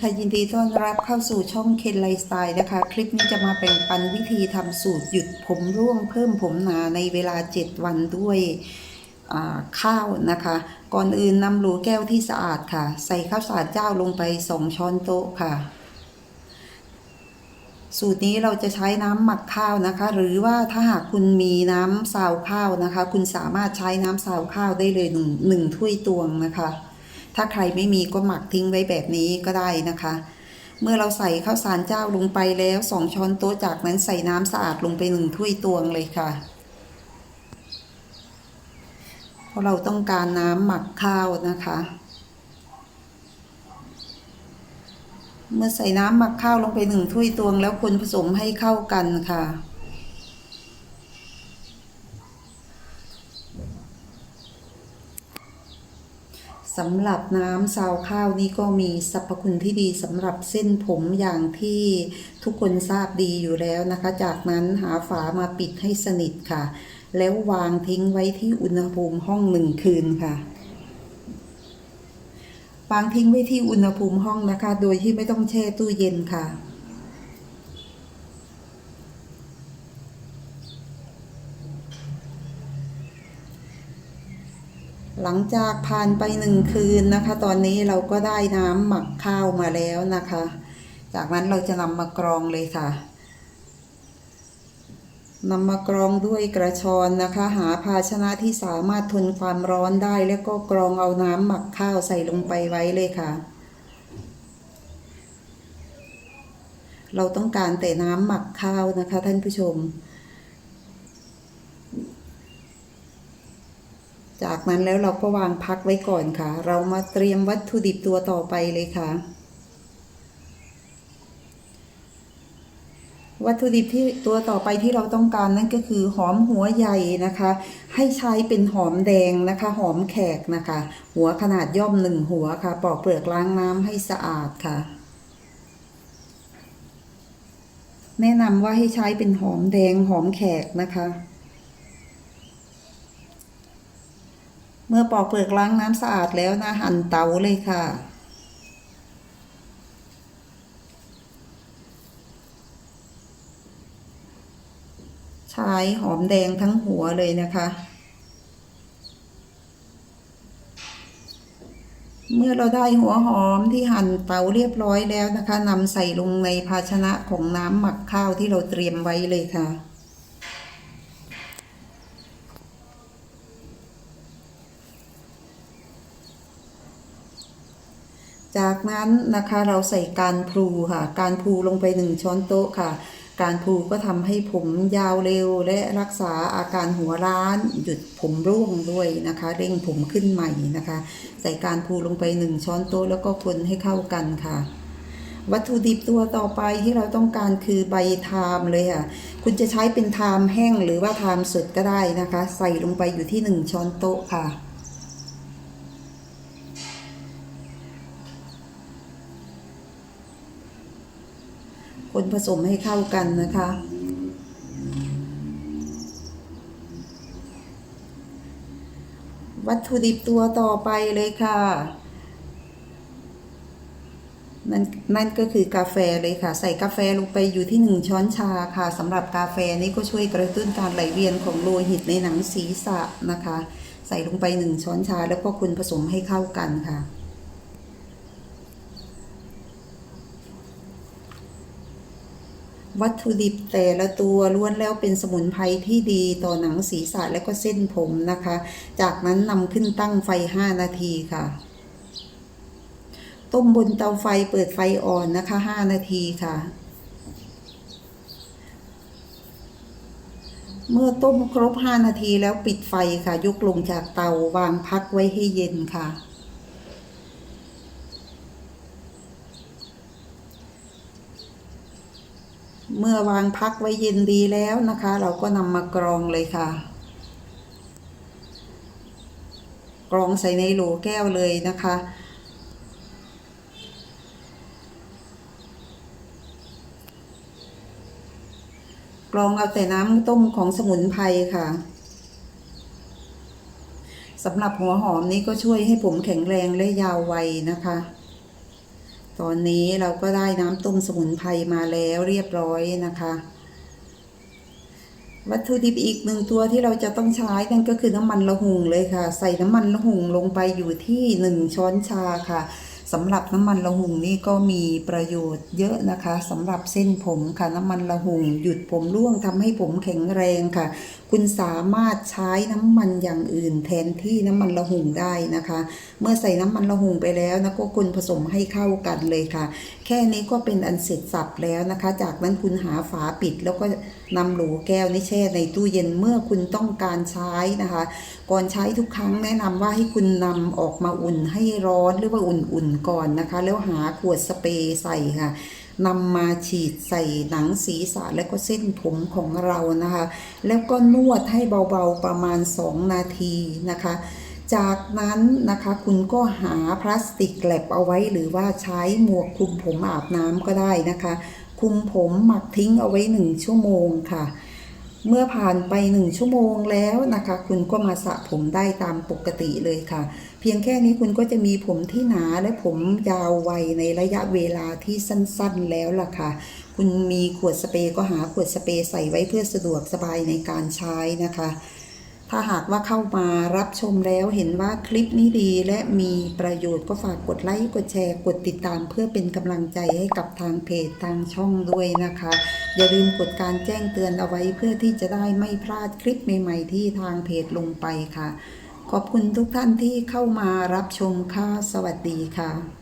ค่ะยินดีต้อนรับเข้าสู่ช่องเคนไลฟ์สไตล์นะคะ คลิปนี้จะมาแบ่งปันวิธีทำสูตรหยุดผมร่วงเพิ่มผมหนาในเวลา 7 วันด้วยข้าวนะคะ ก่อนอื่นนำโหลแก้วที่สะอาดค่ะ ใส่ข้าวสารเจ้าลงไป 2 ช้อนโต๊ะค่ะ สูตรนี้เราจะใช้น้ำหมักข้าวนะคะ หรือว่าถ้าหากคุณมีน้ำซาวข้าวนะคะ คุณสามารถใช้น้ำซาวข้าวได้เลยหนึ่งถ้วยตวงนะคะ ถ้าใครไม่มีก็หมักทิ้งไว้แบบนี้ก็ได้นะคะ เมื่อเราใส่ข้าวสารเจ้าลงไปแล้วสองช้อนโต๊ะจากนั้นใส่น้ำสะอาดลงไปหนึ่งถ้วยตวงเลยค่ะ เพราะเราต้องการน้ำหมักข้าวนะคะ เมื่อใส่น้ำหมักข้าวลงไปหนึ่งถ้วยตวงแล้วคนผสมให้เข้ากันค่ะ สำหรับน้ำซาวข้าวนี่ก็มีสรรพคุณที่ดีสำหรับเส้นผมอย่างที่ทุกคนทราบดีอยู่แล้วนะคะ จากนั้นหาฝามาปิดให้สนิทค่ะ แล้ววางทิ้งไว้ที่อุณหภูมิห้องหนึ่งคืนค่ะ วางทิ้งไว้ที่อุณหภูมิห้องนะคะ โดยที่ไม่ต้องแช่ตู้เย็นค่ะ หลังจากผ่านไปหนึ่งคืนนะคะ ตอนนี้เราก็ได้น้ำหมักข้าวมาแล้วนะคะ จากนั้นเราจะนำมากรองเลยค่ะนำมากรองด้วยกระชอนนะคะ หาภาชนะที่สามารถทนความร้อนได้ แล้วก็กรองเอาน้ำหมักข้าวใส่ลงไปไว้เลยค่ะ เราต้องการแต่น้ำหมักข้าวนะคะท่านผู้ชม จากนั้นแล้วเราก็วางพักไว้ก่อนค่ะ เรามาเตรียมวัตถุดิบตัวต่อไปเลยค่ะ วัตถุดิบที่ตัวต่อไปที่เราต้องการนั่นก็คือหอมหัวใหญ่นะคะ ให้ใช้เป็นหอมแดงนะคะ หอมแขกนะคะ หัวขนาดย่อมหนึ่งหัวค่ะ ปอกเปลือกล้างน้ำให้สะอาดค่ะแนะนำว่าให้ใช้เป็นหอมแดงหอมแขกนะคะ เมื่อปอกเปลือกล้างน้ำสะอาดแล้วนะหั่นเตาเลยค่ะ ใช้หอมแดงทั้งหัวเลยนะคะ เมื่อเราได้หัวหอมที่หั่นเตาเรียบร้อยแล้วนะคะนำใส่ลงในภาชนะของน้ำหมักข้าวที่เราเตรียมไว้เลยค่ะ จากนั้นนะคะเราใส่การพลูค่ะ การพลูลงไปหนึ่งช้อนโต๊ะค่ะ การพลูก็ทำให้ผมยาวเร็วและรักษาอาการหัวร้าน หยุดผมร่วงด้วยนะคะเร่งผมขึ้นใหม่นะคะ ใส่การพลูลงไปหนึ่งช้อนโต๊ะแล้วก็คนให้เข้ากันค่ะวัตถุดิบตัวต่อไปที่เราต้องการคือใบทามเลยค่ะ คุณจะใช้เป็นทามแห้งหรือว่าทามสดก็ได้นะคะ ใส่ลงไปอยู่ที่หนึ่งช้อนโต๊ะค่ะ คนผสมให้เข้ากันนะคะ วัตถุดิบตัวต่อไปเลยค่ะนั่นนั่นก็คือกาแฟเลยค่ะ ใส่กาแฟลงไปอยู่ที่หนึ่งช้อนชาค่ะสำหรับกาแฟนี้ก็ช่วยกระตุ้นการไหลเวียนของโลหิตในหนังศีรษะนะคะ ใส่ลงไปหนึ่งช้อนชาแล้วก็คนผสมให้เข้ากันค่ะ วัตถุดิบแต่ละตัวล้วนแล้วเป็นสมุนไพรที่ดีต่อหนังศีรษะและก็เส้นผมนะคะ จากนั้นนำขึ้นตั้งไฟ 5 นาทีค่ะ ต้มบนเตาไฟเปิดไฟอ่อนนะคะ 5 นาทีค่ะ เมื่อต้มครบ 5 นาทีแล้วปิดไฟค่ะ ยกลงจากเตาวางพักไว้ให้เย็นค่ะ เมื่อวางพักไว้เย็นดีแล้วนะคะ เราก็นำมากรองเลยค่ะ กรองใส่ในโหลแก้วเลยนะคะ กรองเอาแต่น้ำต้มของสมุนไพรค่ะสำหรับหัวหอมนี้ก็ช่วยให้ผมแข็งแรงและยาววัยนะคะ ตอนนี้เราก็ได้น้ำต้มสมุนไพรมาแล้วเรียบร้อยนะคะ วัตถุดิบอีกหนึ่งตัวที่เราจะต้องใช้นั่นก็คือน้ำมันละหุงเลยค่ะ ใส่น้ำมันละหุงลงไปอยู่ที่หนึ่งช้อนชาค่ะ สำหรับน้ำมันละหุงนี่ก็มีประโยชน์เยอะนะคะสำหรับเส้นผมค่ะน้ำมันละหุง หยุดผมร่วงทำให้ผมแข็งแรงค่ะ คุณสามารถใช้น้ำมันอย่างอื่น แทนที่น้ำมันละหุงได้นะคะ เมื่อใส่น้ำมันละหุงไปแล้วนะก็คุณผสมให้เข้ากันเลยค่ะ แค่นี้ก็เป็นอันเสร็จสับแล้วนะคะ จากนั้นคุณหาฝาปิดแล้วก็นำโหลแก้วนี่แช่ในตู้เย็นเมื่อคุณต้องการใช้นะคะ ก่อนใช้ทุกครั้งแนะนำว่าให้คุณนำออกมาอุ่นให้ร้อนหรือว่าอุ่นๆก่อนนะคะ แล้วหาขวดสเปรย์ใส่ค่ะนำมาฉีดใส่หนังศีรษะและก็เส้นผมของเรานะคะ แล้วก็นวดให้เบาๆประมาณ 2 นาทีนะคะ จากนั้นนะคะคุณก็หาพลาสติกแกลบเอาไว้หรือว่าใช้หมวกคลุมผมอาบน้ำก็ได้นะคะ คลุมผมหมักทิ้งเอาไว้ 1 ชั่วโมงค่ะ เมื่อผ่านไป1ชั่วโมงแล้วนะคะ คุณก็มาสระผมได้ตามปกติเลยค่ะ เพียงแค่นี้คุณก็จะมีผมที่หนาและผมยาวไวในระยะเวลาที่สั้นๆแล้วล่ะค่ะ คุณมีขวดสเปรย์ก็หาขวดสเปรย์ใส่ไว้เพื่อสะดวกสบายในการใช้นะคะ ถ้าหากว่าเข้ามารับชมแล้วเห็นว่าคลิปนี้ดีและมีประโยชน์ก็ฝากกดไลค์กดแชร์ กดติดตามเพื่อเป็นกำลังใจให้กับทางเพจทางช่องด้วยนะคะ อย่าลืมกดการแจ้งเตือนเอาไว้เพื่อที่จะได้ไม่พลาดคลิปใหม่ๆที่ทางเพจลงไปค่ะ ขอบคุณทุกท่านที่เข้ามารับชมค่ะ สวัสดีค่ะ